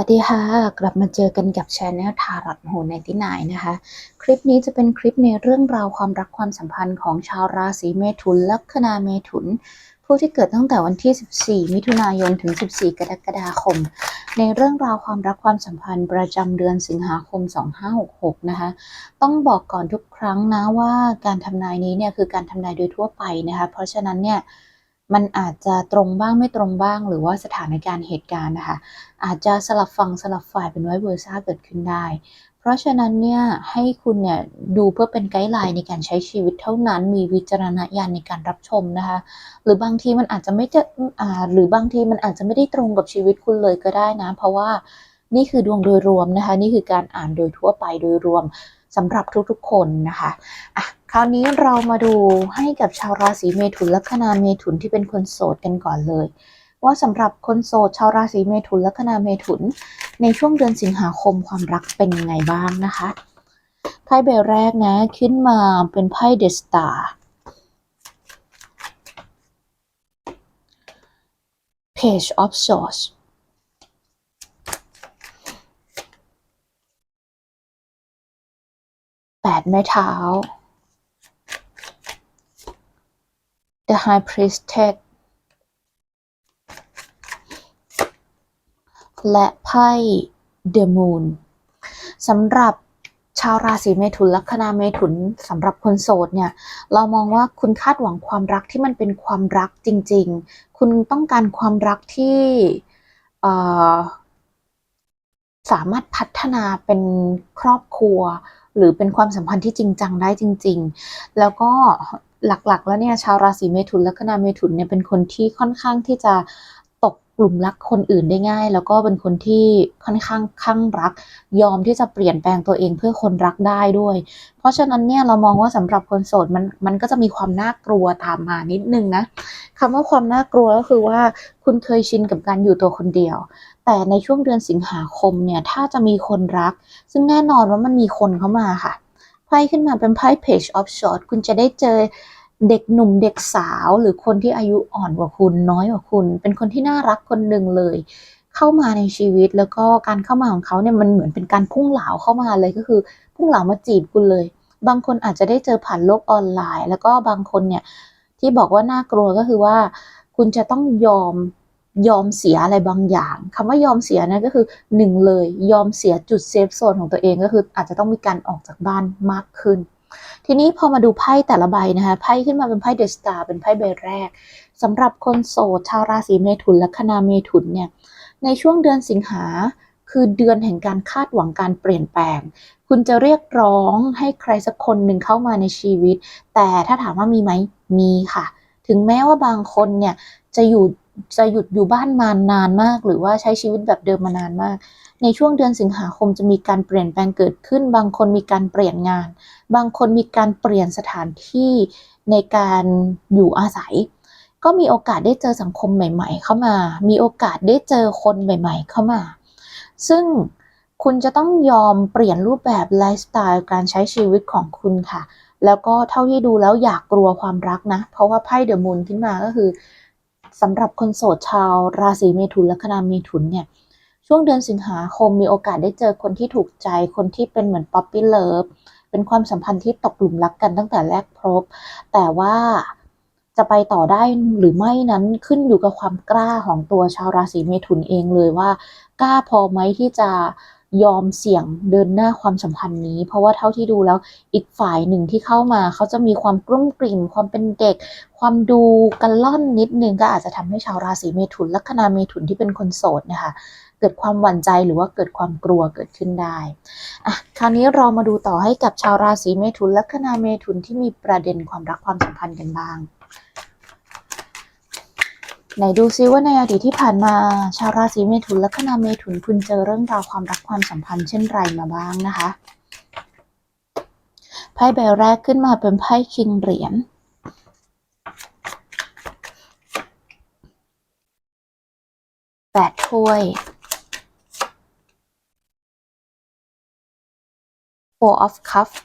วัสดีค่ะ กลับมาเจอกันกับช anel ทารอตโหในที่ไหนนะคะ คลิปนี้จะเป็นคลิปในเรื่องราวความรักความสัมพันธ์ของชาวราศีเมถุนลัคนาเมถุน ผู้ที่เกิดตั้งแต่วันที่ 14 มิถุนายนถึง 14 กรกฎาคม ในเรื่องราวความรักความสัมพันธ์ประจำเดือนสิงหาคม 2566 นะคะ ต้องบอกก่อนทุกครั้งนะว่าการทำนายนี้เนี่ยคือการทำนายโดยทั่วไปนะคะ เพราะฉะนั้นเนี่ย มันอาจจะตรงบ้างไม่ตรงบ้าง หรือว่าสถานการณ์เหตุการณ์นะคะ อาจจะสลับฝั่งสลับฝ่ายเป็นไวเวอร์ซ่าเกิดขึ้นได้ เพราะฉะนั้นเนี่ยให้คุณเนี่ยดูเพื่อเป็นไกด์ไลน์ในการใช้ชีวิตเท่านั้น มีวิจารณญาณในการรับชมนะคะ หรือบางทีมันอาจจะไม่จะอ่าหรือบางทีมันอาจจะไม่ได้ตรงกับชีวิตคุณเลยก็ได้นะ เพราะว่านี่คือดวงโดยรวมนะคะ นี่คือการอ่านโดยทั่วไปโดยรวม สำหรับทุกๆคนนะคะอะคราวนี้เรามาดูให้กับชาวราศีเมถุนลัคนาเมถุนที่เป็นคนโสดกันก่อนเลย ว่าสำหรับคนโสดชาวราศีเมถุนลัคนาเมถุน ในช่วงเดือนสิงหาคมความรักเป็นยังไงบ้างนะคะไพ่ใบแรกนะขึ้นมาเป็นไพ่เดสตา Page of Swords ดไม้เท้า The High Priestess และไพ่ The Moon สำหรับชาวราศีเมถุนลัคนาเมถุนสำหรับคนโสดเนี่ย เรามองว่าคุณคาดหวังความรักที่มันเป็นความรักจริง ๆ คุณต้องการความรักที่สามารถพัฒนาเป็นครอบครัว หรือเป็นความสัมพันธ์ที่จริงจังได้จริง ๆ แล้วก็หลักๆ แล้วเนี่ยชาวราศีเมถุนลัคนาเมถุนเนี่ยเป็นคนที่ค่อนข้างที่จะ กลุ่มรักคนอื่นได้ง่าย แล้วก็เป็นคนที่ค่อนข้างข้างรัก ยอมที่จะเปลี่ยนแปลงตัวเองเพื่อคนรักได้ด้วย เพราะฉะนั้นเนี่ยเรามองว่าสำหรับคนโสดมันมันก็จะมีความน่ากลัวตามมานิดนึงนะคำว่าความน่ากลัวก็คือว่าคุณเคยชินกับการอยู่ตัวคนเดียว แต่ในช่วงเดือนสิงหาคมเนี่ยถ้าจะมีคนรัก ซึ่งแน่นอนว่ามันมีคนเข้ามาค่ะไพ่ขึ้นมาเป็นไพ่ Page of Swords คุณจะได้เจอ เด็กหนุ่มเด็กสาวหรือคนที่อายุอ่อนกว่าคุณน้อยกว่าคุณ เป็นคนที่น่ารักคนหนึ่งเลย เข้ามาในชีวิตแล้วก็การเข้ามาของเขาเนี่ยมันเหมือนเป็นการพุ่งเหลาเข้ามาเลยก็คือ พุ่งเหลามาจีบคุณเลย บางคนอาจจะได้เจอผ่านโลกออนไลน์ แล้วก็บางคนเนี่ยที่บอกว่าน่ากลัวก็คือว่า คุณจะต้องยอมยอมเสียอะไรบางอย่างคำว่ายอมเสียนะก็คือหนึ่งเลย ยอมเสียจุดเซฟโซนของตัวเองก็คืออาจจะต้องมีการออกจากบ้านมากขึ้น ทีนี้พอมาดูไพ่แต่ละใบนะคะ ไพ่ขึ้นมาเป็นไพ่เดอะสตาร์เป็นไพ่ใบแรกสำหรับคนโสดชาวราศีเมถุนและคนาเมถุนเนี่ย ในช่วงเดือนสิงหาคือเดือนแห่งการคาดหวังการเปลี่ยนแปลง คุณจะเรียกร้องให้ใครสักคนหนึ่งเข้ามาในชีวิต แต่ถ้าถามว่ามีไหมมีค่ะ ถึงแม้ว่าบางคนเนี่ยจะอยู่จะหยุดอยู่บ้านมานานมาก หรือว่าใช้ชีวิตแบบเดิมมานานมาก ในช่วงเดือนสิงหาคมจะมีการเปลี่ยนแปลงเกิดขึ้น บางคนมีการเปลี่ยนงาน บางคนมีการเปลี่ยนสถานที่ในการอยู่อาศัย ก็มีโอกาสได้เจอสังคมใหม่ ๆ เข้ามา มีโอกาสได้เจอคนใหม่ ๆ เข้ามา ซึ่งคุณจะต้องยอมเปลี่ยนรูปแบบไลฟ์สไตล์การใช้ชีวิตของคุณค่ะ แล้วก็เท่าที่ดูแล้วอยากกลัวความรักนะ เพราะว่าไพ่เดอะมูนขึ้นมาก็คือสำหรับคนโสดชาวราศีเมถุนและคนาเมถุนเนี่ย ช่วงเดือนสิงหาคมมีโอกาสได้เจอคนที่ถูกใจ คนที่เป็นเหมือนป๊อปปี้เลิฟเป็นความสัมพันธ์ที่ตกหลุมรักกันตั้งแต่แรกพบ แต่ว่าจะไปต่อได้หรือไม่นั้นขึ้นอยู่กับความกล้าของตัวชาวราศีเมถุนเองเลยว่า กล้าพอไหมที่จะยอมเสี่ยงเดินหน้าความสัมพันธ์นี้ เพราะว่าเท่าที่ดูแล้วอีกฝ่ายหนึ่งที่เข้ามาเขาจะมีความกลุ้มกลิ่ม ความเป็นเด็ก ความดูกันล่อนนิดนึงก็อาจจะทำให้ชาวราศีเมถุนลัคนาเมถุนที่เป็นคนโสดนะคะ เกิดความหวั่นใจหรือว่าเกิดความกลัวเกิดขึ้นได้อะคราวนี้เรามาดูต่อให้กับชาวราศีเมถุนแลัคนาเมถุนที่มีประเด็นความรักความสัมพันธ์กันบ้างไหนดูซิว่าในอดีตที่ผ่านมาชาวราศีเมถุนแลัคนาเมถุนคุณเจอเรื่องราวความรักความสัมพันธ์เช่นไรมาบ้างนะคะไพ่ใบแรกขึ้นมาเป็นไพ่คิงเหรียญแปดถ้วย Four of Cups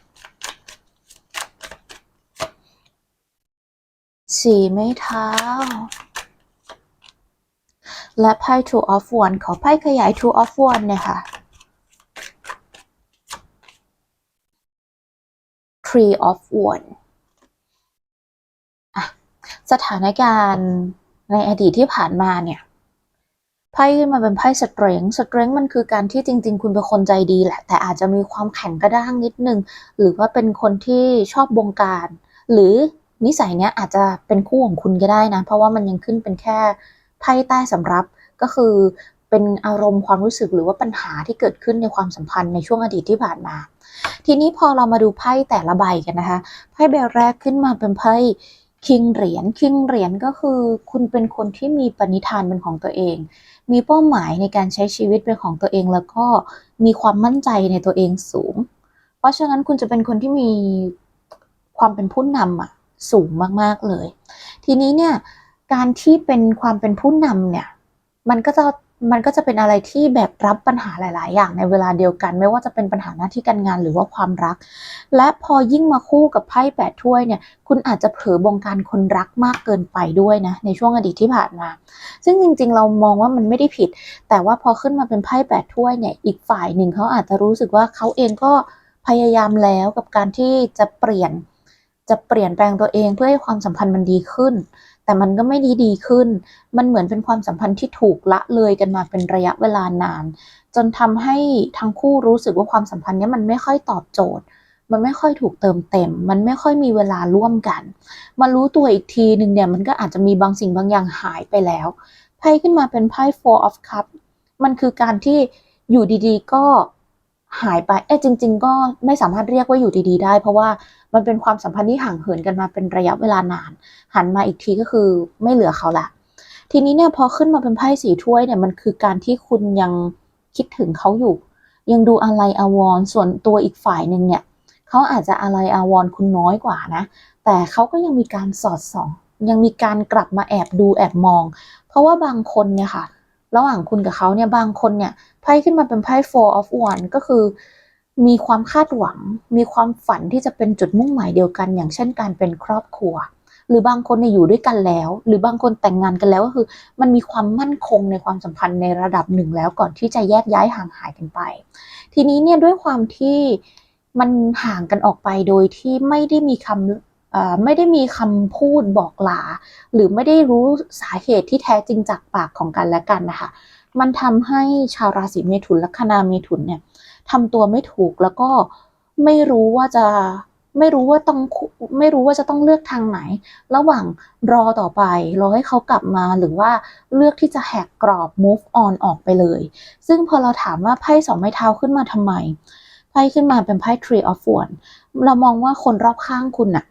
สี่ไม้เท้า และไพ่ two of one ขอไพ่ขยาย two of one เนี่ยค่ะ three of one อะสถานการณ์ในอดีตที่ผ่านมาเนี่ย ไพ่ขึ้นมาเป็นไพ่สเตรงสเตรงมันคือการที่จริง ๆ คุณเป็นคนใจดีแหละ แต่อาจจะมีความแข็งกระด้างนิดนึง หรือว่าเป็นคนที่ชอบบงการ หรือนิสัยเนี้ยอาจจะเป็นคู่ของคุณก็ได้นะ เพราะว่ามันยังขึ้นเป็นแค่ไพ่ใต้สำรับก็คือเป็นอารมณ์ความรู้สึกหรือว่าปัญหาที่เกิดขึ้นในความสัมพันธ์ในช่วงอดีตที่ผ่านมา ทีนี้พอเรามาดูไพ่แต่ละใบกันนะคะ ไพ่ใบแรกขึ้นมาเป็นไพ่ คิงเหรียญคิงเหรียญก็คือ คุณเป็นคนที่มีปณิธานเป็นของตัวเอง มีเป้าหมายในการใช้ชีวิตเป็นของตัวเองแล้วก็มีความมั่นใจในตัวเองสูง เพราะฉะนั้นคุณจะเป็นคนที่มีความเป็นผู้นำอะสูงมากๆเลย ทีนี้เนี่ยการที่เป็นความเป็นผู้นำเนี่ยมันก็จะ มันก็จะเป็นอะไรที่แบบรับปัญหาหลาย ๆ อย่างในเวลาเดียวกัน ไม่ว่าจะเป็นปัญหาหน้าที่การงานหรือว่าความรัก และพอยิ่งมาคู่กับไพ่แปดถ้วยเนี่ย คุณอาจจะเผลอบงการคนรักมากเกินไปด้วยนะในช่วงอดีตที่ผ่านมา ซึ่งจริง ๆ เรามองว่ามันไม่ได้ผิด แต่ว่าพอขึ้นมาเป็นไพ่แปดถ้วยเนี่ย อีกฝ่ายหนึ่งเขาอาจจะรู้สึกว่าเขาเองก็พยายามแล้วกับการที่จะเปลี่ยน จะเปลี่ยนแปลงตัวเองเพื่อให้ความสัมพันธ์มันดีขึ้น แต่มันก็ไม่ดีดีขึ้น มันเหมือนเป็นความสัมพันธ์ที่ถูกละเลยกันมาเป็นระยะเวลานาน จนทำให้ทั้งคู่รู้สึกว่าความสัมพันธ์นี้มันไม่ค่อยตอบโจทย์ มันไม่ค่อยถูกเติมเต็ม มันไม่ค่อยมีเวลาร่วมกัน มารู้ตัวอีกทีหนึ่งเนี่ยมันก็อาจจะมีบางสิ่งบางอย่างหายไปแล้ว ไพ่ขึ้นมาเป็นไพ่ four of cups มันคือการที่อยู่ดีๆ ก็ หายไปเอ๊ะจริง ๆ ก็ไม่สามารถเรียกว่าอยู่ดีๆ ได้ เพราะว่ามันเป็นความสัมพันธ์ที่ห่างเหินกันมาเป็นระยะเวลานาน หันมาอีกทีก็คือไม่เหลือเขาละ ทีนี้เนี่ยพอขึ้นมาเป็นไพ่สีถ้วยเนี่ยมันคือการที่คุณยังคิดถึงเขาอยู่ ยังดูอะไรอาวรส่วนตัวอีกฝ่ายหนึ่งเนี่ยเขาอาจจะอะไรอาวรคุณน้อยกว่านะ แต่เขาก็ยังมีการสอดส่อง ยังมีการกลับมาแอบดูแอบมอง เพราะว่าบางคนเนี่ยค่ะ ระหว่างคุณกับเขาเนี่ยบางคนเนี่ยไพ่ขึ้นมาเป็นไพ่ four of one ก็คือ มีความคาดหวัง มีความฝันที่จะเป็นจุดมุ่งหมายเดียวกัน อย่างเช่นการเป็นครอบครัว หรือบางคนเนี่ยอยู่ด้วยกันแล้ว หรือบางคนแต่งงานกันแล้วก็คือ มันมีความมั่นคงในความสัมพันธ์ในระดับหนึ่งแล้วก่อนที่จะแยกย้ายห่างหายกันไป ทีนี้เนี่ยด้วยความที่มันห่างกันออกไปโดยที่ไม่ได้มีคำเอ่อ ไม่ได้มีคำพูดบอกลา หรือไม่ได้รู้สาเหตุที่แท้จริงจากปากของกันและกันนะคะ มันทำให้ชาวราศีเมถุนละคณาเมถุนเนี่ยทำตัวไม่ถูกแล้วก็ไม่รู้ว่าจะไม่รู้ว่าต้องไม่รู้ว่าจะต้องเลือกทางไหน ระหว่างรอต่อไปรอให้เขากลับมาหรือว่าเลือกที่จะแหกกรอบ move on ออกไปเลย ซึ่งพอเราถามว่าไพ่สองไม้เท้าขึ้นมาทำไม ไพ่ขึ้นมาเป็นไพ่ Tree of Wands เรามองว่าคนรอบข้างคุณน่ะ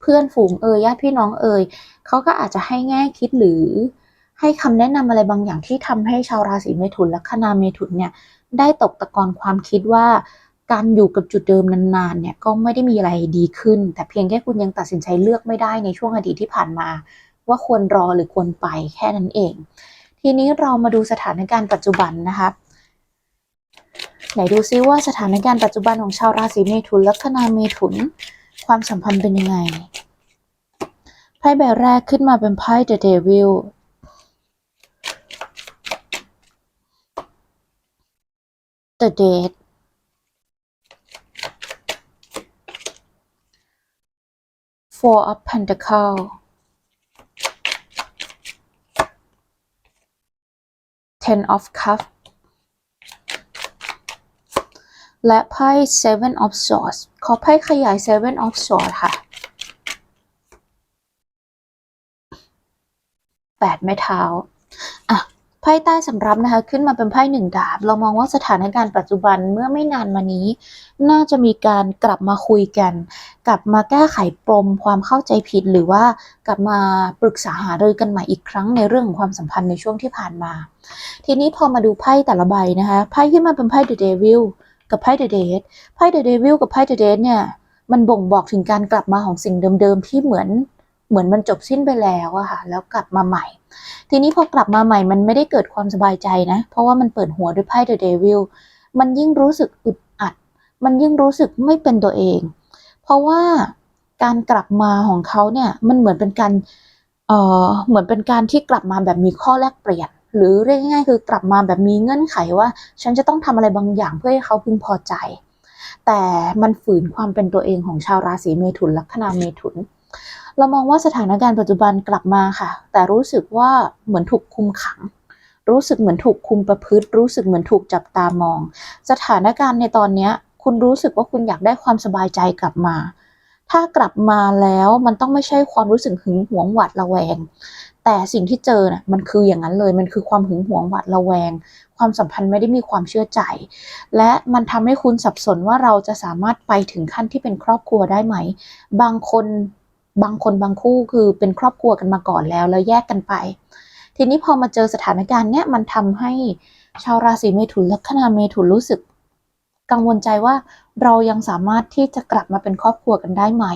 เพื่อนฝูงเอ่ยญาติพี่น้องเอ่ยเขาก็อาจจะให้แง่คิดหรือให้คำแนะนำอะไรบางอย่างที่ทำให้ชาวราศีเมถุนและคณาเมถุนเนี่ยได้ตกตะกอนความคิดว่า การอยู่กับจุดเดิมนานๆเนี่ยก็ไม่ได้มีอะไรดีขึ้น แต่เพียงแค่คุณยังตัดสินใจเลือกไม่ได้ในช่วงอดีตที่ผ่านมา ว่าควรรอหรือควรไปแค่นั้นเอง ทีนี้เรามาดูสถานการณ์ปัจจุบันนะคะไหนดูซิว่าสถานการณ์ปัจจุบันของชาวราศีเมถุนและคณาเมถุน ความสัมพันธ์เป็นยังไง ไพ่ใบแรกขึ้นมาเป็นไพ่เดอะเดวิลเดอะเดทโฟร์อ f ฟเพนเดคาลตันออฟคัฟ และไพ่ Seven of Swords ขอไพ่ขยาย Seven of Swords ค่ะแปดไม้เท้าอะไพ่ใต้สำรับนะคะ ขึ้นมาเป็นไพ่หนึ่งดาบ เรามองว่าสถานการณ์ปัจจุบันเมื่อไม่นานมานี้ น่าจะมีการกลับมาคุยกัน กลับมาแก้ไขปมความเข้าใจผิด หรือว่ากลับมาปรึกษาหารือกันใหม่อีกครั้งในเรื่องของความสัมพันธ์ในช่วงที่ผ่านมา ทีนี้พอมาดูไพ่แต่ละใบนะคะ ไพ่ขึ้นมาเป็นไพ่ The Devil กับไพ่ The Dead ไพ่ The Devil กับไพ่ The Dead เนี่ย มันบ่งบอกถึงการกลับมาของสิ่งเดิมๆที่เหมือนเหมือนมันจบสิ้นไปแล้วอะค่ะแล้วกลับมาใหม่ ทีนี้พอกลับมาใหม่มันไม่ได้เกิดความสบายใจนะ เพราะว่ามันเปิดหัวด้วยไพ่ The Devil มันยิ่งรู้สึกอึดอัด มันยิ่งรู้สึกไม่เป็นตัวเอง เพราะว่าการกลับมาของเขาเนี่ยมันเหมือนเป็นการเอ่อเหมือนเป็นการที่กลับมาแบบมีข้อแลกเปลี่ยน หรือเรียกง่ายๆคือกลับมาแบบมีเงื่อนไขว่า ฉันจะต้องทำอะไรบางอย่างเพื่อให้เขาพึงพอใจ แต่มันฝืนความเป็นตัวเองของชาวราศีเมถุนลัคนาเมถุน เรามองว่าสถานการณ์ปัจจุบันกลับมาค่ะ แต่รู้สึกว่าเหมือนถูกคุมขังรู้สึกเหมือนถูกคุมประพฤติ รู้สึกเหมือนถูกจับตามอง สถานการณ์ในตอนนี้คุณรู้สึกว่าคุณอยากได้ความสบายใจกลับมา ถ้ากลับมาแล้วมันต้องไม่ใช่ความรู้สึกหึงหวงหวาดระแวง แต่สิ่งที่เจอน่ะมันคืออย่างนั้นเลย มันคือความหึงหวงหวาดระแวง ความสัมพันธ์ไม่ได้มีความเชื่อใจ และมันทำให้คุณสับสนว่าเราจะสามารถไปถึงขั้นที่เป็นครอบครัวได้ไหม บางคนบางคนบางคู่คือเป็นครอบครัวกันมาก่อนแล้ว แล้วแยกกันไป ทีนี้พอมาเจอสถานการณ์เนี้ยมันทำให้ชาวราศีเมถุนลัคนาเมถุนรู้สึก กังวลใจว่าเรายังสามารถที่จะกลับมาเป็นครอบครัวกันได้ไหม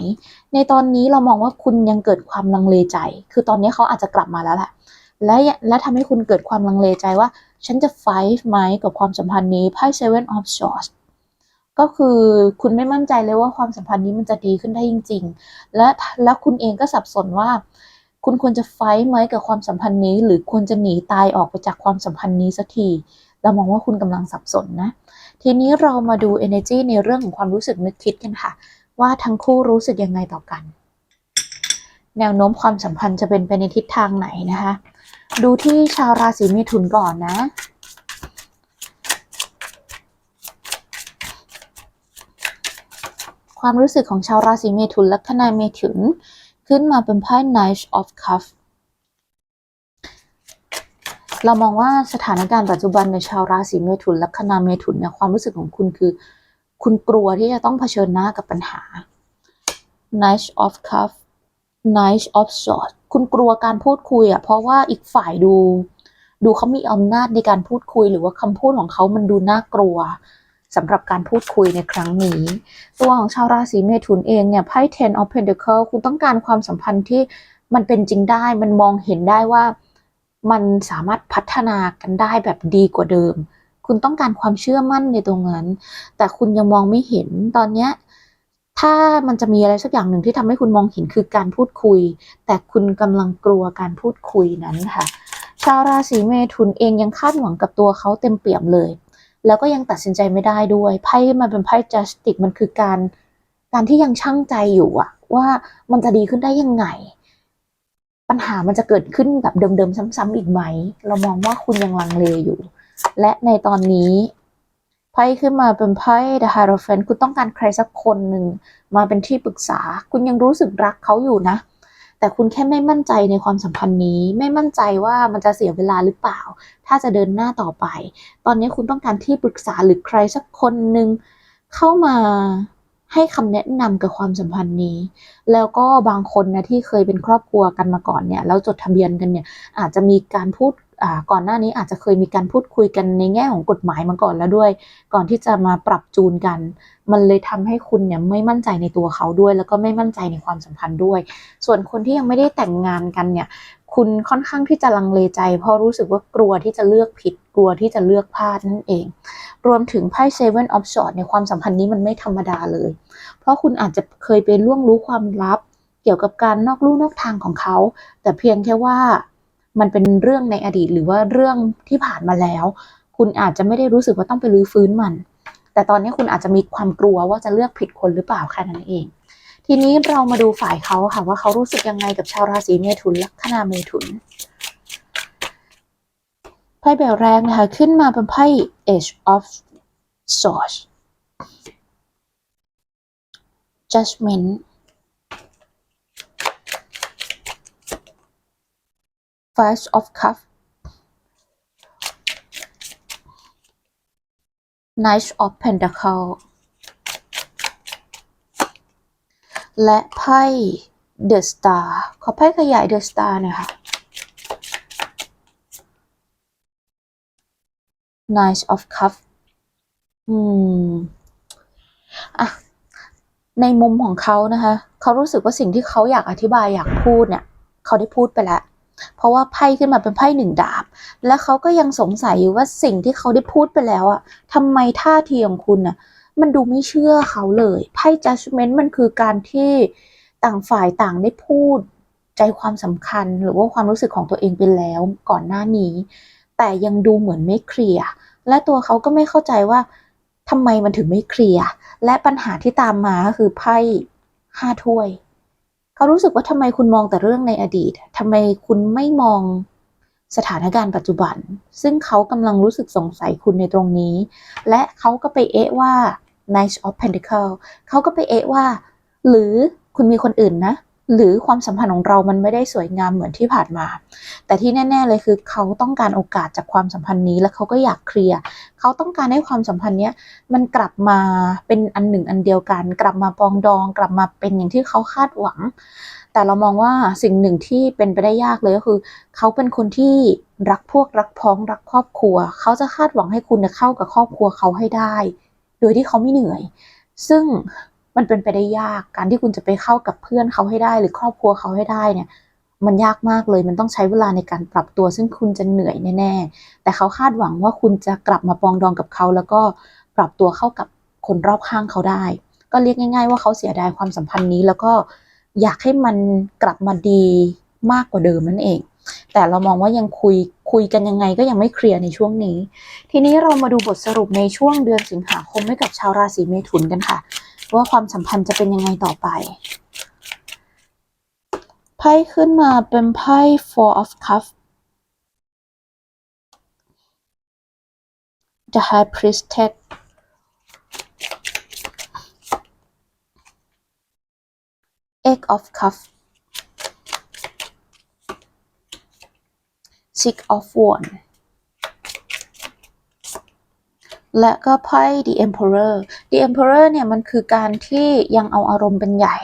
ในตอนนี้เรามองว่าคุณยังเกิดความลังเลใจ คือตอนนี้เขาอาจจะกลับมาแล้วแหละ และและทำให้คุณเกิดความลังเลใจว่า ฉันจะไฟท์ไหมกับความสัมพันธ์นี้ไพ่ Seven of Swords ก็คือคุณไม่มั่นใจเลยว่าความสัมพันธ์นี้มันจะดีขึ้นได้จริง ๆ และและคุณเองก็สับสนว่า คุณควรจะไฟท์ไหมกับความสัมพันธ์นี้ หรือควรจะหนีตายออกไปจากความสัมพันธ์นี้สักทีเรามองว่าคุณกำลังสับสนนะ ทีนี้เรามาดู energy ในเรื่องของความรู้สึกนึกคิดกันค่ะ ว่าทั้งคู่รู้สึกยังไงต่อกัน แนวโน้มความสัมพันธ์จะเป็นไปในทิศทางไหนนะคะ ดูที่ชาวราศีเมถุนก่อนนะความรู้สึกของชาวราศีเมถุนลัคนาเมถุน ขึ้นมาเป็นไพ่ Knight of Cups เรามองว่าสถานการณ์ปัจจุบันในชาวราศีเมถุนลัคนาเมถุนเนี่ยความรู้สึกของคุณคือ คุณกลัวที่จะต้องเผชิญหน้ากับปัญหา Knight of Cup Knight of Swords คุณกลัวการพูดคุยอะเพราะว่าอีกฝ่ายดู ดูเขามีอำนาจในการพูดคุย หรือว่าคำพูดของเขามันดูน่ากลัวสำหรับการพูดคุยในครั้งนี้ ตัวของชาวราศีเมถุนเองเนี่ยไพ่ Ten of Pentacles คุณต้องการความสัมพันธ์ที่มันเป็นจริงได้ มันมองเห็นได้ว่า มันสามารถพัฒนากันได้แบบดีกว่าเดิม คุณต้องการความเชื่อมั่นในตรงนั้น แต่คุณยังมองไม่เห็นตอนเนี้ยถ้ามันจะมีอะไรสักอย่างหนึ่งที่ทำให้คุณมองเห็นคือการพูดคุย แต่คุณกำลังกลัวการพูดคุยนั้นค่ะ ชาวราศีเมถุนเองยังคาดหวังกับตัวเขาเต็มเปี่ยมเลย แล้วก็ยังตัดสินใจไม่ได้ด้วยไพ่มันเป็นไพ่จัสติกมันคือการ การที่ยังชั่งใจอยู่อะว่ามันจะดีขึ้นได้ยังไง ปัญหามันจะเกิดขึ้นแบบเดิมๆซ้ำๆอีกไหม เรามองว่าคุณยังลังเลอยู่ และในตอนนี้ไพ่ขึ้นมาเป็นไพ่ The Hierophant คุณต้องการใครสักคนหนึ่งมาเป็นที่ปรึกษา คุณยังรู้สึกรักเขาอยู่นะ แต่คุณแค่ไม่มั่นใจในความสัมพันธ์นี้ ไม่มั่นใจว่ามันจะเสียเวลาหรือเปล่า ถ้าจะเดินหน้าต่อไป ตอนนี้คุณต้องการที่ปรึกษาหรือใครสักคนหนึ่งเข้ามา ให้คำแนะนำกับความสัมพันธ์นี้ แล้วก็บางคนนะที่เคยเป็นครอบครัวกันมาก่อนเนี่ยแล้วจดทะเบียนกันเนี่ยอาจจะมีการพูดก่อนหน้านี้อาจจะเคยมีการพูดคุยกันในแง่ของกฎหมายมาก่อนแล้วด้วย ก่อนที่จะมาปรับจูนกัน มันเลยทำให้คุณเนี่ยไม่มั่นใจในตัวเขาด้วย แล้วก็ไม่มั่นใจในความสัมพันธ์ด้วย ส่วนคนที่ยังไม่ได้แต่งงานกันเนี่ย คุณค่อนข้างที่จะลังเลใจ เพราะรู้สึกว่ากลัวที่จะเลือกผิด กลัวที่จะเลือกพลาดนั่นเอง รวมถึงไพ่ Seven of Swords ในความสัมพันธ์นี้มันไม่ธรรมดาเลย เพราะคุณอาจจะเคยไปล่วงรู้ความลับ เกี่ยวกับการนอกลู่นอกทางของเขา แต่เพียงแค่ว่ามันเป็นเรื่องในอดีตหรือว่าเรื่องที่ผ่านมาแล้ว คุณอาจจะไม่ได้รู้สึกว่าต้องไปรื้อฟื้นมัน แต่ตอนนี้คุณอาจจะมีความกลัวว่าจะเลือกผิดคนหรือเปล่าแค่นั้นเอง ทีนี้เรามาดูฝ่ายเขาค่ะว่าเขารู้สึกยังไงกับชาวราศีเมถุนลัคนาเมถุน ไพ่แบแรกนะคะ ขึ้นมาเป็นไพ่ Age of Swords Judgment Five of Cups Knight of Pentacle และไพ่ The Star ขอไพ่ขยาย The Star หน่อยค่ะ Knight of Cups อืมอะในมุมของเขานะคะ เขารู้สึกว่าสิ่งที่เขาอยากอธิบายอยากพูดเนี่ย เขาได้พูดไปแล้ว เพราะว่าไพ่ขึ้นมาเป็นไพ่หนึ่งดาบ และเขาก็ยังสงสัยอยู่ว่าสิ่งที่เขาได้พูดไปแล้วอะทำไมท่าทีของคุณน่ะมันดูไม่เชื่อเขาเลยไพ่ judgment มันคือการที่ต่างฝ่ายต่างได้พูดใจความสำคัญ หรือว่าความรู้สึกของตัวเองไปแล้วก่อนหน้านี้ แต่ยังดูเหมือนไม่เคลียร์ และตัวเขาก็ไม่เข้าใจว่าทำไมมันถึงไม่เคลียร์และปัญหาที่ตามมาก็คือไพ่ห้าถ้วย เขารู้สึกว่าทำไมคุณมองแต่เรื่องในอดีตทำไมคุณไม่มองสถานการณ์ปัจจุบัน ซึ่งเขากำลังรู้สึกสงสัยคุณในตรงนี้ และเขาก็ไปเอะว่า Knight of Pentacle เขาก็ไปเอะว่า หรือคุณมีคนอื่นนะ หรือความสัมพันธ์ของเรามันไม่ได้สวยงามเหมือนที่ผ่านมา แต่ที่แน่ ๆ เลยคือเขาต้องการโอกาสจากความสัมพันธ์นี้ และเขาก็อยากเคลียร์เขาต้องการให้ความสัมพันธ์นี้มันกลับมาเป็นอันหนึ่งอันเดียวกัน กลับมาปองดอง กลับมาเป็นอย่างที่เขาคาดหวัง แต่เรามองว่าสิ่งหนึ่งที่เป็นไปได้ยากเลยก็คือ เขาเป็นคนที่รักพวกรักพ้องรักครอบครัว เขาจะคาดหวังให้คุณเข้ากับครอบครัวเขาให้ได้ โดยที่เขาไม่เหนื่อย ซึ่ง มันเป็นไปได้ยากการที่คุณจะไปเข้ากับเพื่อนเขาให้ได้ หรือครอบครัวเขาให้ได้เนี่ย มันยากมากเลยมันต้องใช้เวลาในการปรับตัว ซึ่งคุณจะเหนื่อยแน่ๆแต่เขาคาดหวังว่าคุณจะกลับมาปองดองกับเขา แล้วก็ปรับตัวเข้ากับคนรอบข้างเขาได้ ก็เรียกง่าย ๆ ว่าเขาเสียดายความสัมพันธ์นี้ แล้วก็อยากให้มันกลับมาดีมากกว่าเดิมนั่นเอง แต่เรามองว่ายังคุยคุยกันยังไงก็ยังไม่เคลียร์ในช่วงนี้ ทีนี้เรามาดูบทสรุปในช่วงเดือนสิงหาคมให้กับชาวราศีเมถุนกันค่ะ ว่าความสัมพันธ์จะเป็นยังไงต่อไป ไพ่ขึ้นมาเป็นไพ่ Four of Cups The High Priestess Eight of Cups Six of Wands และก็ไพ่ The Emperor The Emperor เนี่ยมันคือการที่ยังเอาอารมณ์เป็นใหญ่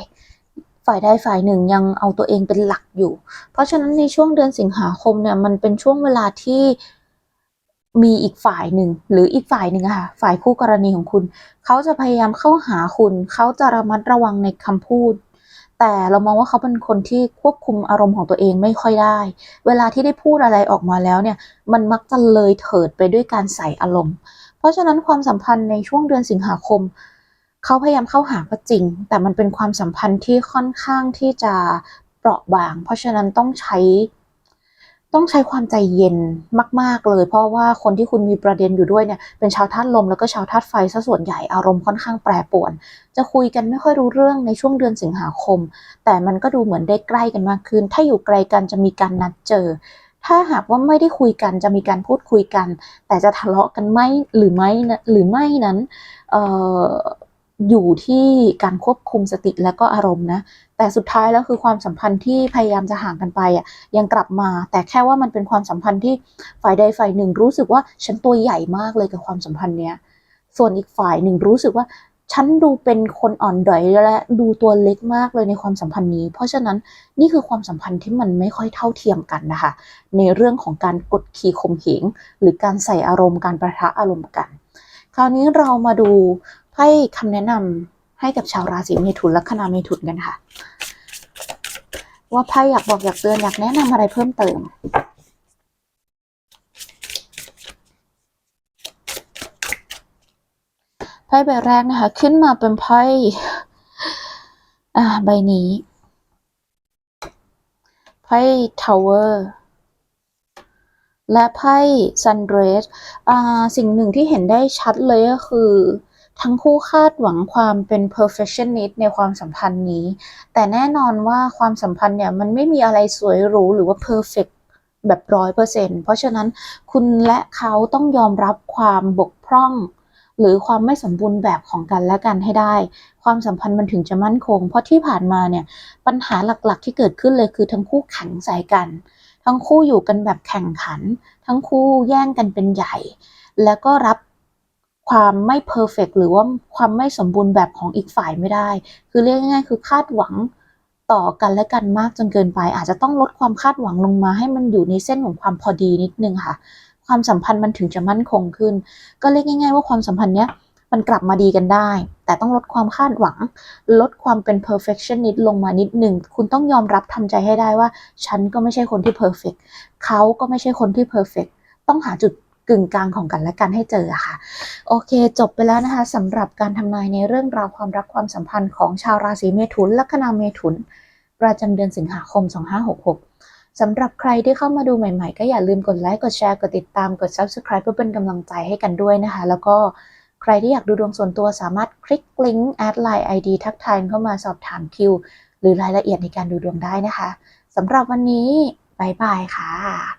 ฝ่ายใดฝ่ายหนึ่งยังเอาตัวเองเป็นหลักอยู่ เพราะฉะนั้นในช่วงเดือนสิงหาคมเนี่ยมันเป็นช่วงเวลาที่มีอีกฝ่ายหนึ่ง หรืออีกฝ่ายหนึ่งค่ะฝ่ายคู่กรณีของคุณ เขาจะพยายามเข้าหาคุณ เขาจะระมัดระวังในคำพูด แต่เรามองว่าเขาเป็นคนที่ควบคุมอารมณ์ของตัวเองไม่ค่อยได้ เวลาที่ได้พูดอะไรออกมาแล้วเนี่ย มันมักจะเลยเถิดไปด้วยการใส่อารมณ์ เพราะฉะนั้นความสัมพันธ์ในช่วงเดือนสิงหาคม เขาพยายามเข้าหาก็จริง แต่มันเป็นความสัมพันธ์ที่ค่อนข้างที่จะเปราะบาง เพราะฉะนั้นต้องใช้ต้องใช้ความใจเย็นมาก ๆ เลย เพราะว่าคนที่คุณมีประเด็นอยู่ด้วยเนี่ยเป็นชาวธาตุลมแล้วก็ชาวธาตุไฟซะส่วนใหญ่อารมณ์ค่อนข้างแปรปรวน จะคุยกันไม่ค่อยรู้เรื่องในช่วงเดือนสิงหาคม แต่มันก็ดูเหมือนได้ใกล้กันมากขึ้น ถ้าอยู่ไกลกันจะมีการนัดเจอ ถ้าหากว่าไม่ได้คุยกันจะมีการพูดคุยกัน แต่จะทะเลาะกันไหมหรือไม่หรือไม่นั้นอออยู่ที่การควบคุมสติและก็อารมณ์นะแต่สุดท้ายแล้วคือความสัมพันธ์ที่พยายามจะห่างกันไปอะยังกลับมา แต่แค่ว่ามันเป็นความสัมพันธ์ที่ฝ่ายใดฝ่ายหนึ่งรู้สึกว่าฉันตัวใหญ่มากเลยกับความสัมพันธ์เนี้ยส่วนอีกฝ่ายหนึ่งรู้สึกว่า ฉันดูเป็นคนอ่อนด้อยและดูตัวเล็กมากเลยในความสัมพันธ์นี้ เพราะฉะนั้นนี่คือความสัมพันธ์ที่มันไม่ค่อยเท่าเทียมกันนะคะ ในเรื่องของการกดขี่ข่มเหงหรือการใส่อารมณ์การประทะอารมณ์กัน คราวนี้เรามาดูไพ่คำแนะนำให้กับชาวราศีเมถุนและคณาเมถุนกันค่ะ ว่าไพ่อยากบอกอยากเตือนอยากแนะนำอะไรเพิ่มเติม ไพ่ใบแรกนะคะ ขึ้นมาเป็นไพ่อ่าใบนี้ไพ่ทาวเวอร์และไพ่ซันเดรสอ่าสิ่งหนึ่งที่เห็นได้ชัดเลยก็คือ ทั้งคู่คาดหวังความเป็น perfectionist ในความสัมพันธ์นี้ แต่แน่นอนว่าความสัมพันธ์เนี่ย มันไม่มีอะไรสวยหรูหรือว่า perfect แบบร้อยเปอร์เซ็นเพราะฉะนั้นคุณและเขาต้องยอมรับความบกพร่อง หรือความไม่สมบูรณ์แบบของกันและกันให้ได้ ความสัมพันธ์มันถึงจะมั่นคง เพราะที่ผ่านมาเนี่ยปัญหาหลักๆ ที่เกิดขึ้นเลยคือทั้งคู่แข็งใส่กัน ทั้งคู่อยู่กันแบบแข่งขัน ทั้งคู่แย่งกันเป็นใหญ่ แล้วก็รับความไม่เพอร์เฟกหรือว่าความไม่สมบูรณ์แบบของอีกฝ่ายไม่ได้ คือเรียกง่ายๆคือคาดหวังต่อกันและกันมากจนเกินไป อาจจะต้องลดความคาดหวังลงมาให้มันอยู่ในเส้นของความพอดีนิดนึงค่ะ ความสัมพันธ์มันถึงจะมั่นคงขึ้น ก็เรียกง่าย ๆ ว่าความสัมพันธ์เนี้ยมันกลับมาดีกันได้ แต่ต้องลดความคาดหวัง ลดความเป็น perfectionist ลงมานิดหนึ่ง คุณต้องยอมรับทำใจให้ได้ว่า ฉันก็ไม่ใช่คนที่ perfect เขาก็ไม่ใช่คนที่ perfect ต้องหาจุดกึ่งกลางของกันและกันให้เจอค่ะ โอเค จบไปแล้วนะคะสำหรับการทำนายในเรื่องราวความรักความสัมพันธ์ของชาวราศีเมถุนและคณาเมถุน ประจำเดือนสิงหาคม 2566 สำหรับใครที่เข้ามาดูใหม่ๆ ก็อย่าลืมกดไลค์ กดแชร์ กดติดตาม กด Subscribe เพื่อเป็นกำลังใจให้กันด้วยนะคะ แล้วก็ใครที่อยากดูดวงส่วนตัวสามารถคลิกลิงก์แอดไลน์ ID ทักทายเข้ามาสอบถามคิว หรือรายละเอียดในการดูดวงได้นะคะสำหรับวันนี้บายบายค่ะ